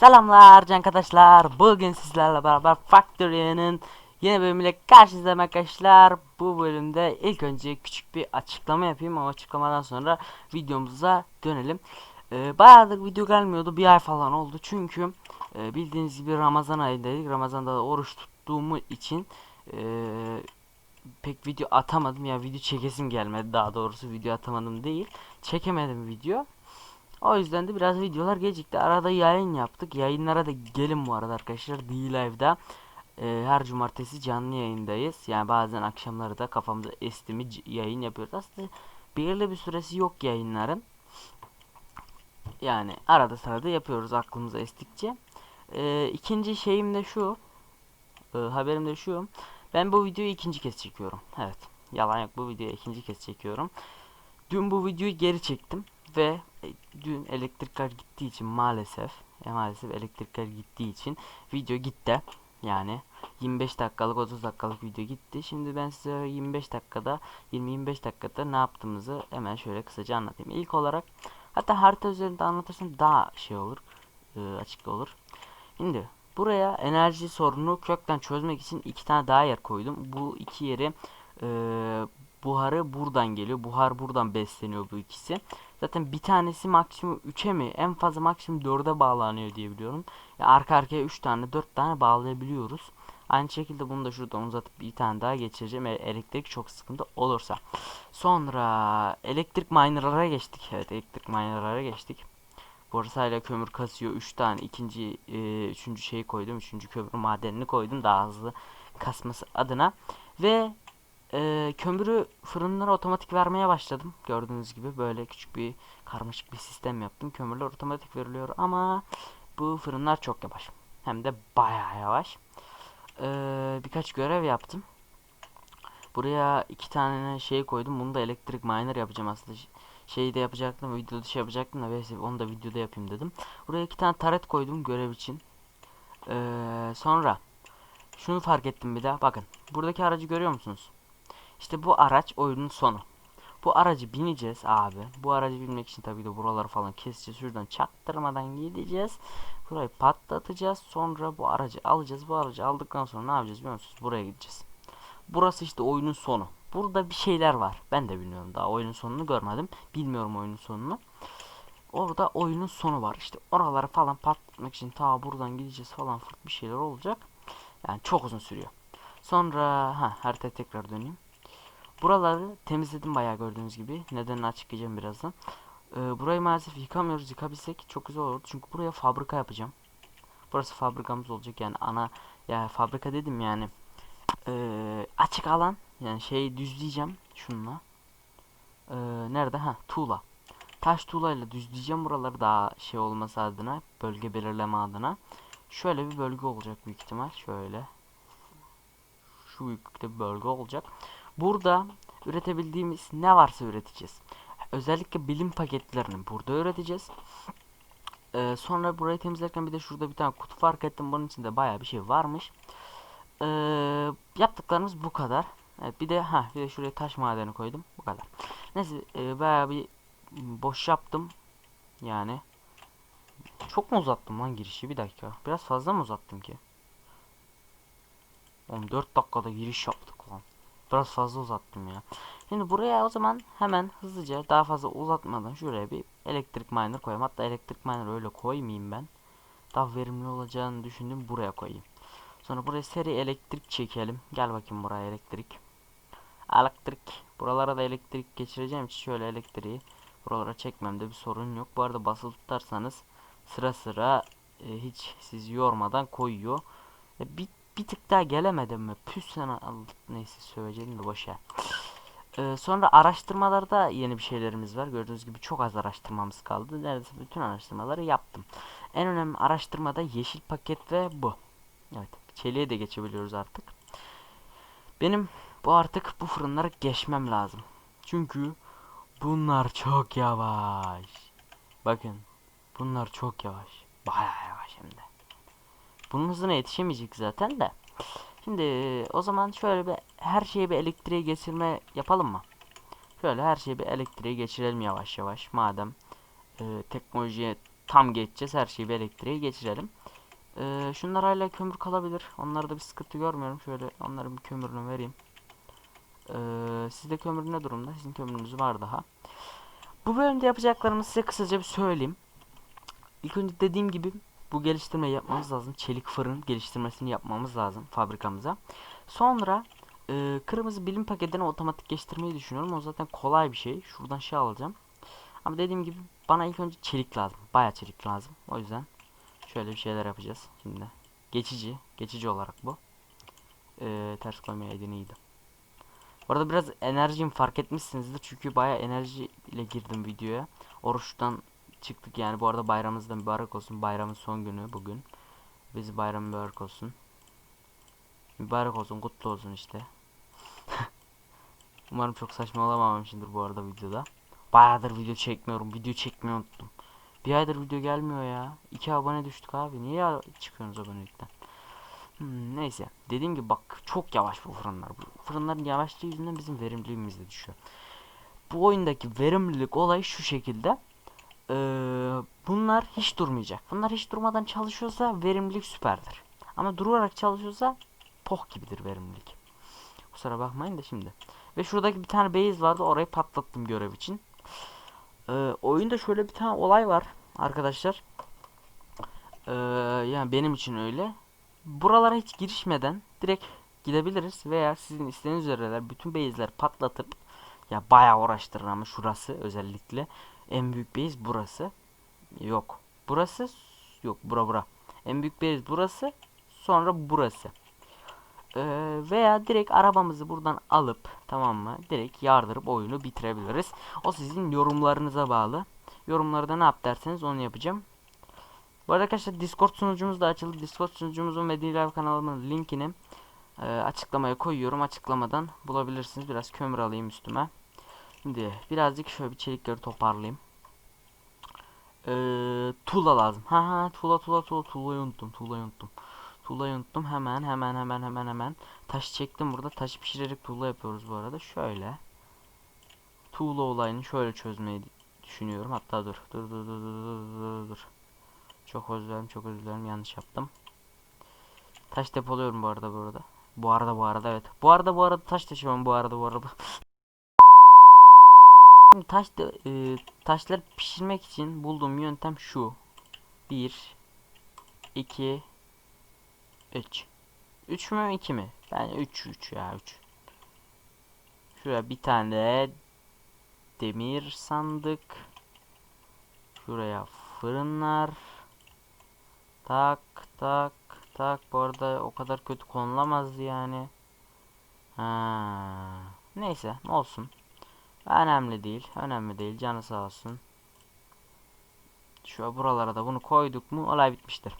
Selamlar can arkadaşlar. Bugün sizlerle beraber Factory'nin yeni bölümüyle karşınızdayım arkadaşlar. Bu bölümde ilk önce küçük bir açıklama yapayım. O açıklamadan sonra videomuza dönelim. Ee, bayağıdır video gelmiyordu. Bir ay falan oldu. Çünkü e, bildiğiniz gibi Ramazan ayındaydık. Ramazan'da da oruç tuttuğumu için e, pek video atamadım. Ya video çekesim gelmedi daha doğrusu. Video atamadım değil. Çekemedim video. O yüzden de biraz videolar gecikti. Arada yayın yaptık. Yayınlara da gelin bu arada arkadaşlar. D-Live'da e, her cumartesi canlı yayındayız. Yani bazen akşamları da kafamıza esti mi c- yayın yapıyoruz. Aslında belirli bir süresi yok yayınların. Yani arada sırada yapıyoruz aklımıza estikçe. E, ikinci şeyim de şu. E, haberim de şu. Ben bu videoyu ikinci kez çekiyorum. Evet. Yalan yok bu videoyu ikinci kez çekiyorum. Dün bu videoyu geri çektim ve e, dün elektrikler gittiği için maalesef e, maalesef elektrikler gittiği için video gitti. Yani 25 dakikalık 30 dakikalık video gitti. Şimdi ben size 25 dakikada 20-25 dakikada ne yaptığımızı hemen şöyle kısaca anlatayım. İlk olarak hatta harita üzerinde anlatırsam daha şey olur e, açık olur. Şimdi buraya enerji sorunu kökten çözmek için iki tane daha yer koydum. Bu iki yeri e, buharı buradan geliyor. Buhar buradan besleniyor bu ikisi. Zaten bir tanesi maksimum 3'e mi en fazla maksimum 4'e bağlanıyor diye biliyorum. Ya arka arkaya 3 tane 4 tane bağlayabiliyoruz. Aynı şekilde bunu da şuradan uzatıp bir tane daha geçireceğim. eğer elektrik çok sıkıntı olursa. Sonra elektrik minerlara geçtik. Evet elektrik minerlara geçtik. Borsayla kömür kasıyor. 3 tane ikinci e, üçüncü şeyi koydum. Üçüncü kömür madenini koydum daha hızlı kasması adına. Ve e, kömürü fırınlara otomatik vermeye başladım. Gördüğünüz gibi böyle küçük bir karmaşık bir sistem yaptım. Kömürler otomatik veriliyor ama bu fırınlar çok yavaş. Hem de bayağı yavaş. E, birkaç görev yaptım. Buraya iki tane şey koydum. Bunu da elektrik miner yapacağım aslında. Şeyi de yapacaktım. Video dışı yapacaktım da neyse onu da videoda yapayım dedim. Buraya iki tane taret koydum görev için. Ee, sonra şunu fark ettim bir daha. Bakın. Buradaki aracı görüyor musunuz? İşte bu araç oyunun sonu. Bu aracı bineceğiz abi. Bu aracı binmek için tabii de buraları falan keseceğiz. Şuradan çaktırmadan gideceğiz. Burayı patlatacağız. Sonra bu aracı alacağız. Bu aracı aldıktan sonra ne yapacağız biliyor musunuz? Buraya gideceğiz. Burası işte oyunun sonu. Burada bir şeyler var. Ben de bilmiyorum daha oyunun sonunu görmedim. Bilmiyorum oyunun sonunu. Orada oyunun sonu var. İşte oraları falan patlatmak için ta buradan gideceğiz falan bir şeyler olacak. Yani çok uzun sürüyor. Sonra ha haritaya tekrar döneyim. Buraları temizledim bayağı gördüğünüz gibi. Nedenini açıklayacağım birazdan. Ee, burayı maalesef yıkamıyoruz. Yıkabilsek çok güzel olurdu. Çünkü buraya fabrika yapacağım. Burası fabrikamız olacak yani ana ya fabrika dedim yani. Ee, açık alan yani şeyi düzleyeceğim şunla. Ee, nerede ha tuğla. Taş tuğlayla düzleyeceğim buraları daha şey olması adına bölge belirleme adına. Şöyle bir bölge olacak büyük ihtimal. Şöyle. Şu büyüklükte bir bölge olacak. Burada üretebildiğimiz ne varsa üreteceğiz. Özellikle bilim paketlerini burada üreteceğiz. Ee, sonra burayı temizlerken bir de şurada bir tane kutu fark ettim. Bunun içinde baya bir şey varmış. Ee, yaptıklarımız bu kadar. Evet bir de ha bir de şuraya taş madeni koydum. Bu kadar. Neyse e, baya bir boş yaptım. Yani çok mu uzattım lan girişi? Bir dakika. Biraz fazla mı uzattım ki? 14 dakikada giriş yaptık. Biraz fazla uzattım ya. Şimdi buraya o zaman hemen hızlıca daha fazla uzatmadan şuraya bir elektrik miner koyayım. Hatta elektrik miner öyle koymayayım ben. Daha verimli olacağını düşündüm buraya koyayım. Sonra buraya seri elektrik çekelim. Gel bakayım buraya elektrik. Elektrik. Buralara da elektrik geçireceğim için şöyle elektriği buralara çekmemde bir sorun yok. Bu arada basılı tutarsanız sıra sıra e, hiç sizi yormadan koyuyor. E, bir, bir tık daha gelemedim mi? Püs sana neyse söyleyeceğim de boşa. E, sonra araştırmalarda yeni bir şeylerimiz var. Gördüğünüz gibi çok az araştırmamız kaldı. Neredeyse bütün araştırmaları yaptım. En önemli araştırmada yeşil paket ve bu. Evet. Çeliğe de geçebiliyoruz artık. Benim bu artık bu fırınları geçmem lazım. Çünkü bunlar çok yavaş. Bakın. Bunlar çok yavaş. Bayağı. Bunun hızına yetişemeyecek zaten de. Şimdi o zaman şöyle bir her şeyi bir elektriğe geçirme yapalım mı? Şöyle her şeyi bir elektriğe geçirelim yavaş yavaş. Madem e, teknolojiye tam geçeceğiz. Her şeyi bir elektriğe geçirelim. Ee, şunlar hala kömür kalabilir. Onlarda bir sıkıntı görmüyorum. Şöyle onların bir kömürünü vereyim. Ee, sizde kömür ne durumda? Sizin kömürünüz var daha. Bu bölümde yapacaklarımı size kısaca bir söyleyeyim. İlk önce dediğim gibi bu geliştirmeyi yapmamız lazım. Çelik fırın geliştirmesini yapmamız lazım fabrikamıza. Sonra e, kırmızı bilim paketini otomatikleştirmeyi düşünüyorum. O zaten kolay bir şey. Şuradan şey alacağım. Ama dediğim gibi bana ilk önce çelik lazım. Baya çelik lazım. O yüzden şöyle bir şeyler yapacağız şimdi. Geçici. Geçici olarak bu. Ee, ters koymayaydın iyiydi. Bu arada biraz enerjimi fark etmişsinizdir. Çünkü baya enerji ile girdim videoya. Oruçtan çıktık yani. Bu arada bayramımız da mübarek olsun. Bayramın son günü bugün. Bizi bayram mübarek olsun. Mübarek olsun, kutlu olsun işte. Umarım çok saçma olamamışımdır bu arada videoda. Bayağıdır video çekmiyorum. Video çekmeyi unuttum. Bir aydır video gelmiyor ya. 2 abone düştük abi. Niye ya çıkıyorsunuz abonelikten? Hmm, neyse. Dediğim gibi bak çok yavaş bu fırınlar. Bu fırınların yavaşlığı yüzünden bizim verimliliğimiz de düşüyor. Bu oyundaki verimlilik olayı şu şekilde. Ee, bunlar hiç durmayacak. Bunlar hiç durmadan çalışıyorsa verimlilik süperdir. Ama durarak çalışıyorsa poh gibidir verimlilik. Kusura bakmayın da şimdi. Ve şuradaki bir tane base vardı. Orayı patlattım görev için. Ee, oyunda şöyle bir tane olay var arkadaşlar. Ee, yani benim için öyle. Buralara hiç girişmeden direkt gidebiliriz veya sizin istediğiniz üzereler bütün base'ler patlatıp ya bayağı uğraştırır ama şurası özellikle en büyük base burası. Yok. Burası yok bura bura. En büyük base burası sonra burası. Ee, veya direkt arabamızı buradan alıp tamam mı? Direkt yardırıp oyunu bitirebiliriz. O sizin yorumlarınıza bağlı. Yorumlarda ne yap derseniz onu yapacağım. Bu arada arkadaşlar Discord sunucumuz da açıldı. Discord sunucumuzun Medilive kanalımın linkini e, açıklamaya koyuyorum. Açıklamadan bulabilirsiniz. Biraz kömür alayım üstüme. Şimdi birazcık şöyle bir çelikleri toparlayayım. Ee, tuğla lazım. Ha ha tuğla tuğla tuğla tuğlayı unuttum. Tuğlayı unuttum. Tuğlayı unuttum. Hemen hemen hemen hemen hemen. Taş çektim burada. Taş pişirerek tuğla yapıyoruz bu arada. Şöyle. Tuğla olayını şöyle çözmeyi düşünüyorum. Hatta dur. Dur dur dur dur dur dur. Çok özür dilerim. Çok özür dilerim. Yanlış yaptım. Taş depoluyorum bu arada bu arada. Bu arada bu arada evet. Bu arada bu arada taş taşıyorum bu arada bu arada. Taş da, e, taşları pişirmek için bulduğum yöntem şu. 1 2 3 3 mü 2 mi? Ben 3 3 ya 3. Şuraya bir tane de demir sandık. Şuraya fırınlar. Tak tak tak. Bu arada o kadar kötü konulamazdı yani. Ha. Neyse olsun. Önemli değil. Önemli değil. Canı sağ olsun. Şu buralara da bunu koyduk mu olay bitmiştir.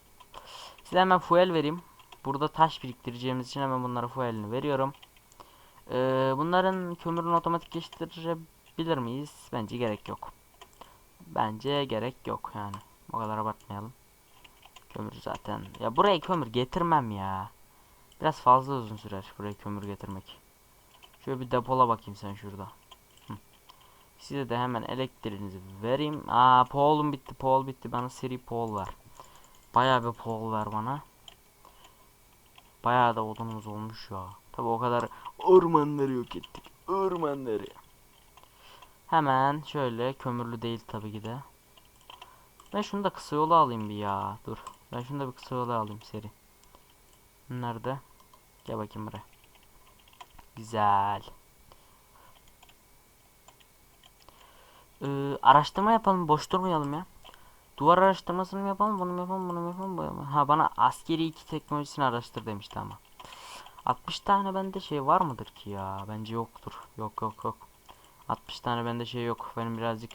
Size hemen fuel vereyim. Burada taş biriktireceğimiz için hemen bunlara fuelini veriyorum. Ee, bunların kömürünü otomatikleştirebilir miyiz? Bence gerek yok. Bence gerek yok yani. O kadar abartmayalım. Kömür zaten. Ya buraya kömür getirmem ya. Biraz fazla uzun sürer buraya kömür getirmek. Şöyle bir depola bakayım sen şurada. Size de hemen elektriğinizi vereyim. Aa polum bitti. Pol bitti. Bana seri pol ver. Bayağı bir pol ver bana. Bayağı da odunumuz olmuş ya. Tabi o kadar ormanları yok ettik. Ormanları. Hemen şöyle kömürlü değil tabii ki de. Ben şunu da kısa yola alayım bir ya. Dur. Ben şunu da bir kısa yola alayım seri. Nerede? Gel bakayım buraya. Güzel. Ee, araştırma yapalım. Boş durmayalım ya. Duvar araştırmasını mı yapalım? Bunu mu yapalım? Bunu mu yapalım? Bunu mu? Ha bana askeri iki teknolojisini araştır demişti ama. 60 tane bende şey var mıdır ki ya? Bence yoktur. Yok yok yok. 60 tane bende şey yok. Benim birazcık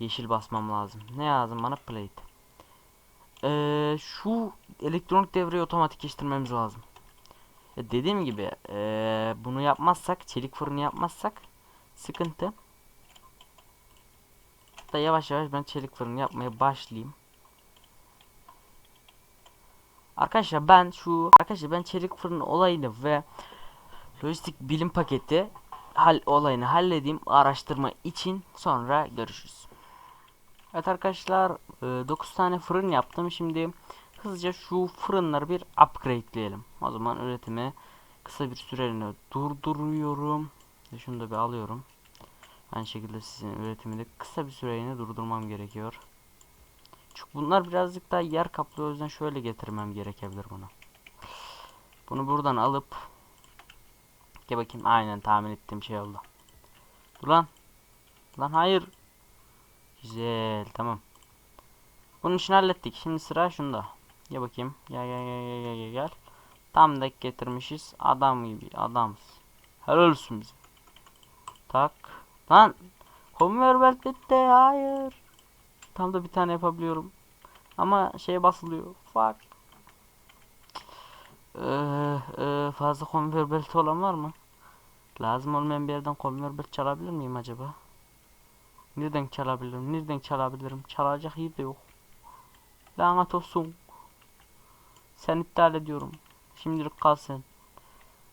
yeşil basmam lazım. Ne lazım bana? Plate. Ee, şu elektronik devreyi otomatikleştirmemiz lazım. Ya dediğim gibi ee, bunu yapmazsak, çelik fırını yapmazsak sıkıntı. Hatta yavaş yavaş ben çelik fırını yapmaya başlayayım. Arkadaşlar ben şu arkadaşlar ben çelik fırın olayını ve lojistik bilim paketi hal olayını halledeyim araştırma için sonra görüşürüz. Evet arkadaşlar 9 tane fırın yaptım. Şimdi hızlıca şu fırınları bir upgrade'leyelim. O zaman üretimi kısa bir süreliğine durduruyorum. Şunu da bir alıyorum. Aynı şekilde sizin üretimi de kısa bir süreliğine durdurmam gerekiyor. Çünkü bunlar birazcık daha yer kaplıyor. O yüzden şöyle getirmem gerekebilir bunu. Bunu buradan alıp Gel bakayım. Aynen tahmin ettiğim şey oldu. Dur lan. Hayır. Güzel. Tamam. Bunun işini hallettik. Şimdi sıra şunda. Gel bakayım. Gel gel gel gel gel gel. Tam denk getirmişiz. Adam gibi. Adamız. Helal olsun bize. Tak. Lan. Conveyor belt bitti. Hayır. Tam da bir tane yapabiliyorum. Ama şeye basılıyor. Fuck. Ee, e, fazla conveyor belt olan var mı? Lazım olmayan bir yerden conveyor belt çalabilir miyim acaba? Nereden çalabilirim? Nereden çalabilirim? Çalacak yer de yok. Lanet olsun. Sen iptal ediyorum. Şimdilik kal sen.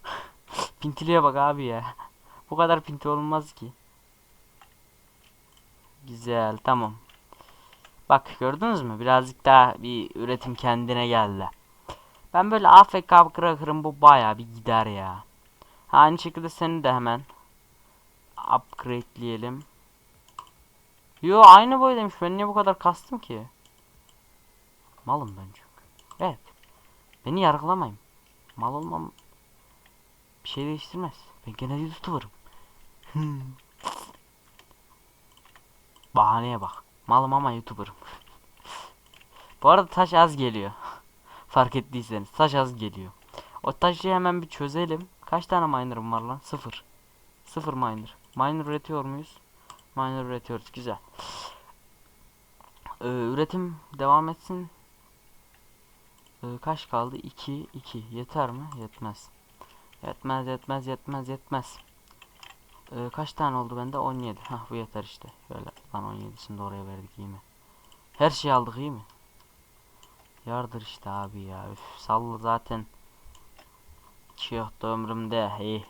Pintiliye bak abi ya. Bu kadar pinti olmaz ki. Güzel tamam. Bak gördünüz mü? Birazcık daha bir üretim kendine geldi. Ben böyle AFK bırakırım bu baya bir gider ya. Ha, aynı şekilde seni de hemen upgrade'leyelim. Yo aynı boydaymış. Ben niye bu kadar kastım ki? Malım ben çünkü. Evet. Beni yargılamayın. Mal olmam bir şey değiştirmez. Ben gene YouTuber'ım. Bahaneye bak. Malım ama YouTuber'ım. Bu arada taş az geliyor. Fark ettiyseniz taş az geliyor. O taşı hemen bir çözelim. Kaç tane miner'ım var lan? Sıfır. Sıfır miner. Miner üretiyor muyuz? Miner üretiyoruz. Güzel. Ee, üretim devam etsin. Ee, kaç kaldı? 2 2. Yeter mi? Yetmez. Yetmez, yetmez, yetmez, yetmez. Ee, kaç tane oldu bende? 17. Hah bu yeter işte. Şöyle lan 17'sini de oraya verdik iyi mi? Her şeyi aldık iyi mi? Yardır işte abi ya. Üf, sallı zaten. Yoktu ömrümde. İyi.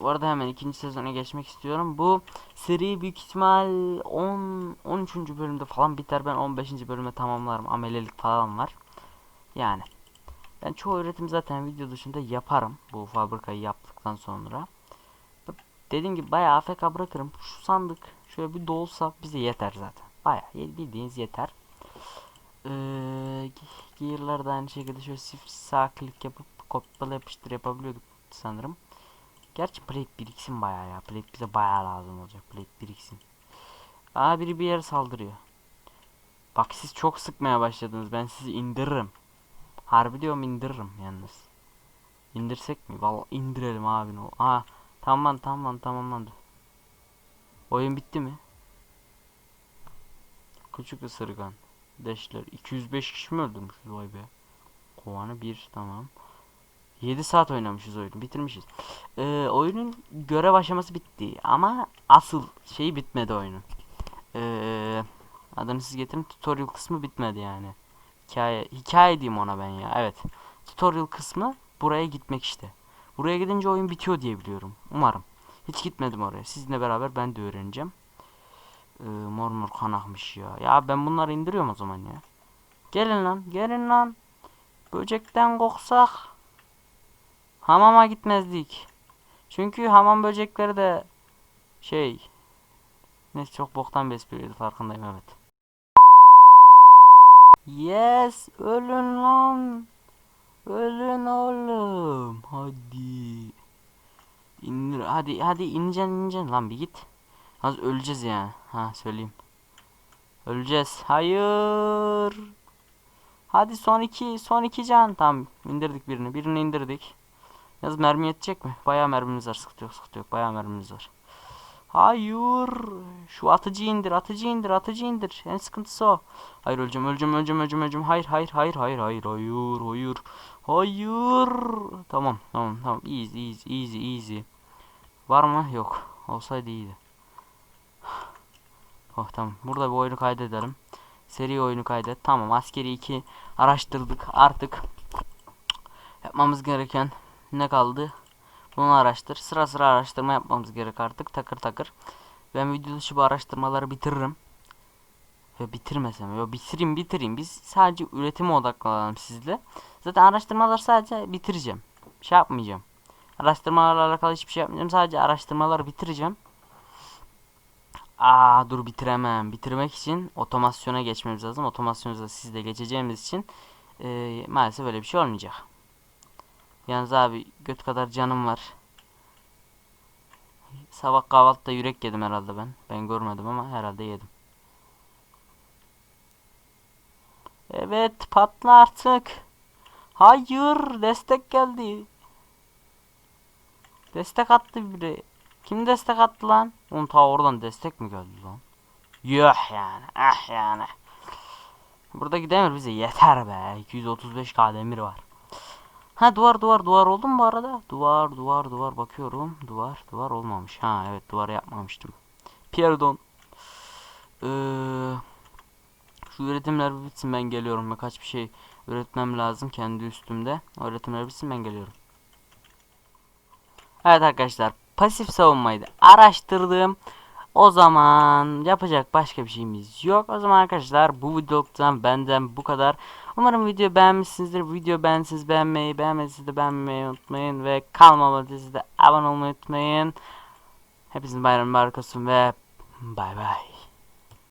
Bu arada hemen ikinci sezona geçmek istiyorum. Bu seri büyük ihtimal 10 13. bölümde falan biter. Ben 15. bölüme tamamlarım. Amelelik falan var. Yani ben çoğu üretim zaten video dışında yaparım. Bu fabrikayı yaptıktan sonra. Dediğim gibi bayağı AFK bırakırım. Şu sandık şöyle bir dolsa bize yeter zaten. Bayağı bildiğiniz yeter. Ee, gear'lar da aynı şekilde şöyle sağ klik yapıp kopyala yapıştır yapabiliyorduk sanırım. Gerçi plate biriksin bayağı ya. Plate bize bayağı lazım olacak. Plate biriksin. Aa biri bir yere saldırıyor. Bak siz çok sıkmaya başladınız. Ben sizi indiririm. Harbi diyorum indiririm yalnız. İndirsek mi? Vallahi indirelim abi. Aa tamam tamam tamamlandı. Oyun bitti mi? Küçük ısırgan. Deşler. 205 kişi mi öldürmüşüz vay be. Kovanı 1 tamam. 7 saat oynamışız oyunu. Bitirmişiz. Ee, oyunun görev aşaması bitti. Ama asıl şey bitmedi oyunun. Ee, adını siz getirin. Tutorial kısmı bitmedi yani. Hikaye, hikaye diyeyim ona ben ya. Evet. Tutorial kısmı buraya gitmek işte. Buraya gidince oyun bitiyor diye biliyorum. Umarım. Hiç gitmedim oraya. Sizinle beraber ben de öğreneceğim. Ee, mor mor kan akmış ya. Ya ben bunları indiriyorum o zaman ya. Gelin lan. Gelin lan. Böcekten koksak. Hamama gitmezdik. Çünkü hamam böcekleri de şey Neyse çok boktan bir farkındayım evet. Yes ölün lan. Ölün oğlum. Hadi. İndir hadi hadi ineceksin ineceksin lan bir git. Az öleceğiz yani. Ha söyleyeyim. Öleceğiz. Hayır. Hadi son iki son iki can. Tamam indirdik birini. Birini indirdik. Yaz mermi yetecek mi? Bayağı mermimiz var. Sıkıntı yok sıkıntı yok. Bayağı mermimiz var. Hayır. Şu atıcı indir, atıcı indir, atıcı indir. En sıkıntısı o. Hayır öleceğim, öleceğim, öleceğim, öleceğim, öleceğim. Hayır, hayır, hayır, hayır, hayır, hayır, hayır. Hayır. Tamam, tamam, tamam. Easy, easy, easy, easy. Var mı? Yok. Olsaydı iyiydi. Oh tamam. Burada bir oyunu kaydedelim. Seri oyunu kaydet. Tamam. Askeri 2 araştırdık. Artık yapmamız gereken ne kaldı? Bunu araştır. Sıra sıra araştırma yapmamız gerek artık. Takır takır. Ben video dışı bu araştırmaları bitiririm. Ve bitirmesem. Yo bitireyim bitireyim. Biz sadece üretime odaklanalım sizle. Zaten araştırmalar sadece bitireceğim. Şey yapmayacağım. Araştırmalarla alakalı hiçbir şey yapmayacağım. Sadece araştırmaları bitireceğim. Aa dur bitiremem. Bitirmek için otomasyona geçmemiz lazım. Otomasyona siz de geçeceğimiz için eee, maalesef öyle bir şey olmayacak. Yalnız abi göt kadar canım var. Sabah kahvaltıda yürek yedim herhalde ben. Ben görmedim ama herhalde yedim. Evet patla artık. Hayır destek geldi. Destek attı biri. Kim destek attı lan? Oğlum ta oradan destek mi geldi lan? Yuh yani. Ah yani. Buradaki demir bize yeter be. 235k demir var. Ha duvar duvar duvar oldu mu bu arada? Duvar duvar duvar bakıyorum. Duvar duvar olmamış. Ha evet duvar yapmamıştım. Pardon. Ee, şu üretimler bitsin ben geliyorum. Birkaç bir şey üretmem lazım kendi üstümde. O üretimler bitsin ben geliyorum. Evet arkadaşlar pasif savunmayı da araştırdım. O zaman yapacak başka bir şeyimiz yok. O zaman arkadaşlar bu videodan benden bu kadar. Umarım video beğenmişsinizdir. Video beğensiz beğenmeyi, beğenmediyseniz de beğenmeyi unutmayın. Ve kanalıma de abone olmayı unutmayın. Hepinizin bayramı mübarek olsun ve bay bay.